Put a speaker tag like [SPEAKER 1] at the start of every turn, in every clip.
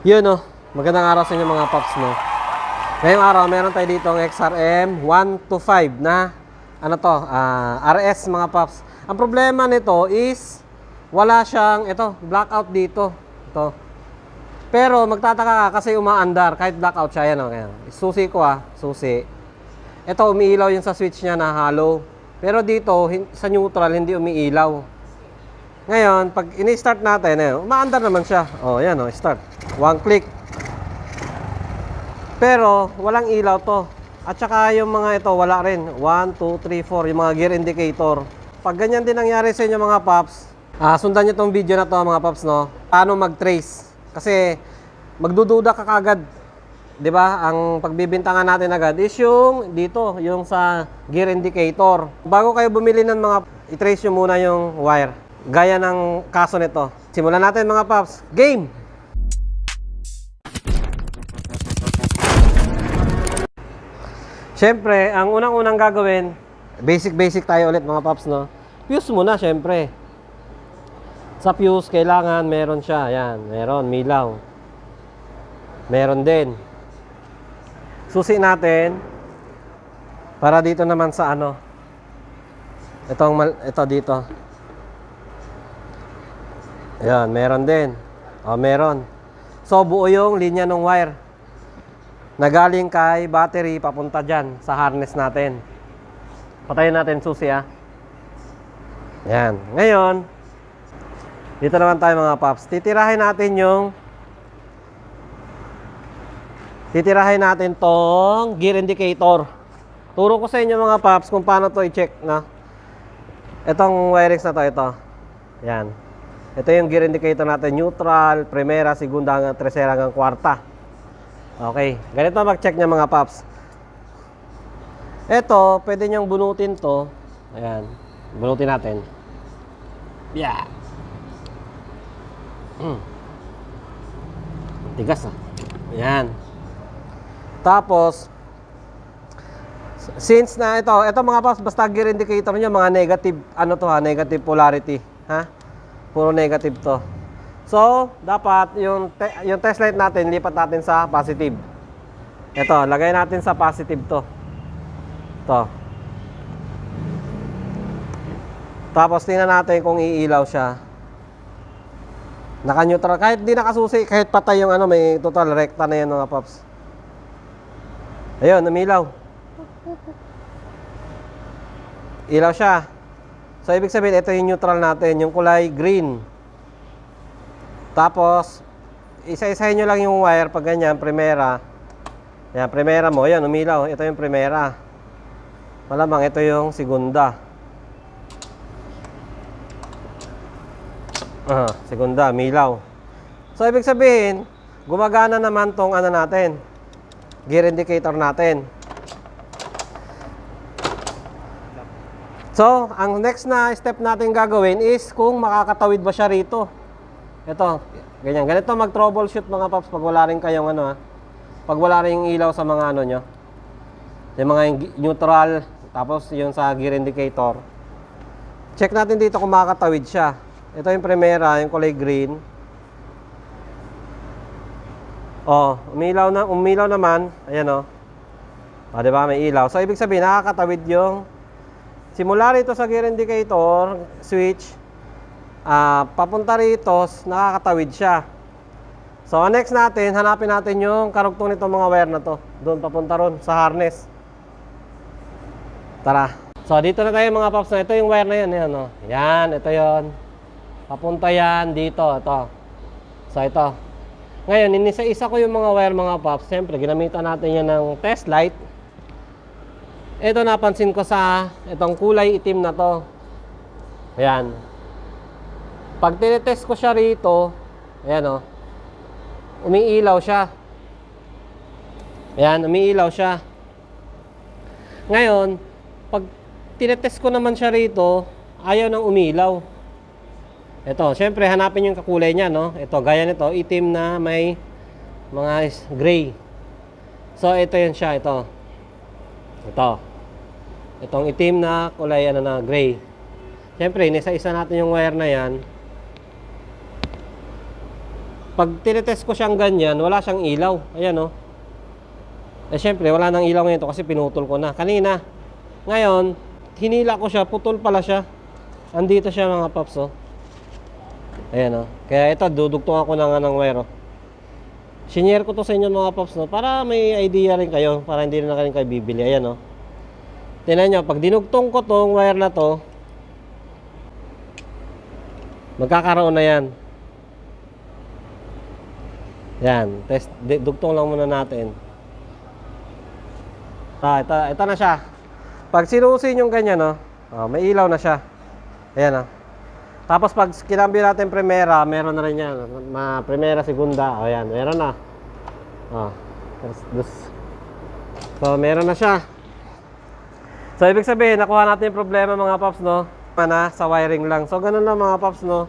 [SPEAKER 1] Yun no, magandang araw sa inyo mga paps no. Ngayong araw meron tayo dito ang XRM 125 na ano to, ah, RS mga paps. Ang problema nito is wala siyang ito, blackout dito. Ito. Pero magtataka ka kasi umaandar kahit blackout siya yan oh. Kaya, susi ko ah, susi. Ito umiilaw yung sa switch niya na hollow. Pero dito sa neutral hindi umiilaw. Ngayon, pag ini-start natin, eh, umaandar naman siya. Oh, yan oh, start. One click. Pero, walang ilaw to. At saka yung mga ito, wala rin. 1, 2, 3, 4, yung mga gear indicator. Pag ganyan din nangyari sa inyo mga paps, ah, sundan nyo tong video na to mga paps, no? Paano mag-trace. Kasi, magdududa ka kagad. 'Di ba? Ang pagbibintangan natin agad is yung dito, yung sa gear indicator. Bago kayo bumili ng mga i-trace nyo muna yung wire. Gaya ng kaso nito. Simulan natin mga paps. Game! Siyempre, ang unang-unang gagawin, basic-basic tayo ulit mga paps, no? Fuse muna, siyempre. Sa fuse, kailangan meron siya. Yan, meron, milaw. Meron din. Susi natin para dito naman sa ano. Itong ito dito. Ayan, meron din. O, meron. So, buo yung linya ng wire na galing kay battery papunta dyan sa harness natin. Patayin natin susi ah. Yan. Ngayon, dito naman tayo mga paps. Titirahin natin yung Titirahin natin tong gear indicator. Turo ko sa inyo mga paps kung paano to i-check na. Itong wirings na to, ito. Yan. Ito yung gear indicator natin. Neutral, primera, segunda, hanggang tercera, hanggang kwarta. Okay. Ganito mag-check niya mga paps. Ito, pwede niyang bunutin to. Ayan. Bunutin natin. Yeah. Mm. Tigas ah. Ayan. Tapos, since na ito, ito mga paps, basta gear indicator nyo, mga negative, ano to ha, negative polarity. Ha? Puro negative to. So, dapat yung, te- yung test light natin, lipat natin sa positive. Ito, lagay natin sa positive to. To. Tapos, tingnan natin kung iilaw siya. Naka-neutral. Kahit di nakasusi, kahit patay yung ano, may total rekta na yan mga paps. Ayun, umilaw. Ilaw siya. So, ibig sabihin, ito yung neutral natin, yung kulay green. Tapos, isa-isahin nyo lang yung wire pag ganyan, primera. Yan, primera mo. Yan, umilaw. Ito yung primera. Malamang, ito yung segunda. Ah, segunda, milaw. So, ibig sabihin, gumagana naman tong ano natin, gear indicator natin. So, ang next na step natin gagawin is kung makakatawid ba siya rito. Ito, ganyan. Ganito mag-troubleshoot mga paps pag wala rin kayong ano ha. Pag wala rin ilaw sa mga ano nyo. Yung mga neutral, tapos yung sa gear indicator. Check natin dito kung makakatawid siya. Ito yung primera, yung kulay green. Oh, umilaw na, umilaw naman. Ayan oh. Ah, 'di ba? May ilaw. So ibig sabihin nakakatawid yung simula rito sa gear indicator, switch, ah papunta rito, nakakatawid siya. So next natin, hanapin natin yung karugtong nitong mga wire na to. Doon papunta ron sa harness. Tara. So dito na tayo mga paps na ito yung wire na yan, yan oh. Yan, ito 'yon. Papunta yan dito, ito. So ito. Ngayon, inisa-isa ko yung mga wire mga paps. Siyempre, ginamitan natin yan ng test light. Ito napansin ko sa itong kulay itim na to. Ayan. Pag tinetest ko siya rito, ayan o. Umiilaw siya. Ayan, umiilaw siya. Ngayon, pag tinetest ko naman siya rito, ayaw nang umilaw. Ito, syempre hanapin yung kakulay niya, no? Ito, gaya nito, itim na may mga gray. So, ito yun siya, ito. Ito. Itong itim na kulay ano na gray. Syempre, inisa-isa natin yung wire na yan. Pag tinetest ko siyang ganyan, wala siyang ilaw. Ayan oh. Eh syempre, wala nang ilaw ngayon to kasi pinutol ko na. Kanina. Ngayon, hinila ko siya, putol pala siya. Andito siya mga paps oh. Ayan oh. Kaya ito, dudugtungan ko na nga ng wire oh. Shinare ko to sa inyo mga paps no, para may idea rin kayo, para hindi na kayo bibili. Ayan oh. Tingnan nyo, pag dinugtong ko tong wire na to, magkakaroon na yan. Yan, test, dugtong lang muna natin. Ah, ito, ito na siya. Pag sinusin yung ganyan, no, oh, may ilaw na siya. Ayan, oh. Tapos pag kinambyo natin primera, meron na rin yan. Ma primera, segunda, oh, ayan, meron na. Oh. So, meron na siya. So, ibig sabihin, nakuha natin yung problema mga paps, no? Na, sa wiring lang. So, ganun lang mga paps, no?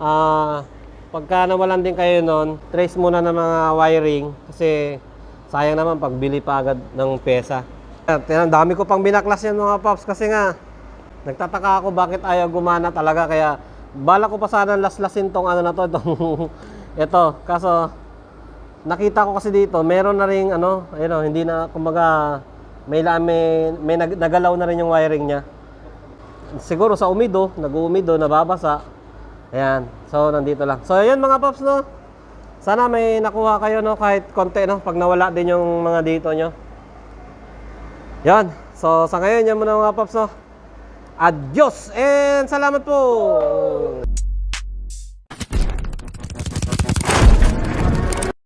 [SPEAKER 1] Ah, pagka nawalan din kayo nun, trace muna ng mga wiring kasi sayang naman pagbili pa agad ng pesa. At yan, dami ko pang binaklas yan mga paps kasi nga nagtataka ako bakit ayaw gumana talaga kaya bala ko pa sana laslasin tong ano na to itong ito kaso nakita ko kasi dito meron na ring ano ayun oh, hindi na kumbaga may may, may nag- nagalaw na rin yung wiring niya siguro sa umido, nag-uumido, nababasa. Ayan. So, nandito lang. So, ayan mga paps, no? Sana may nakuha kayo, no? Kahit konti, no? Pag nawala din yung mga dito nyo. Yan. So, sa ngayon, yan muna mga paps, no? Adios! And salamat po!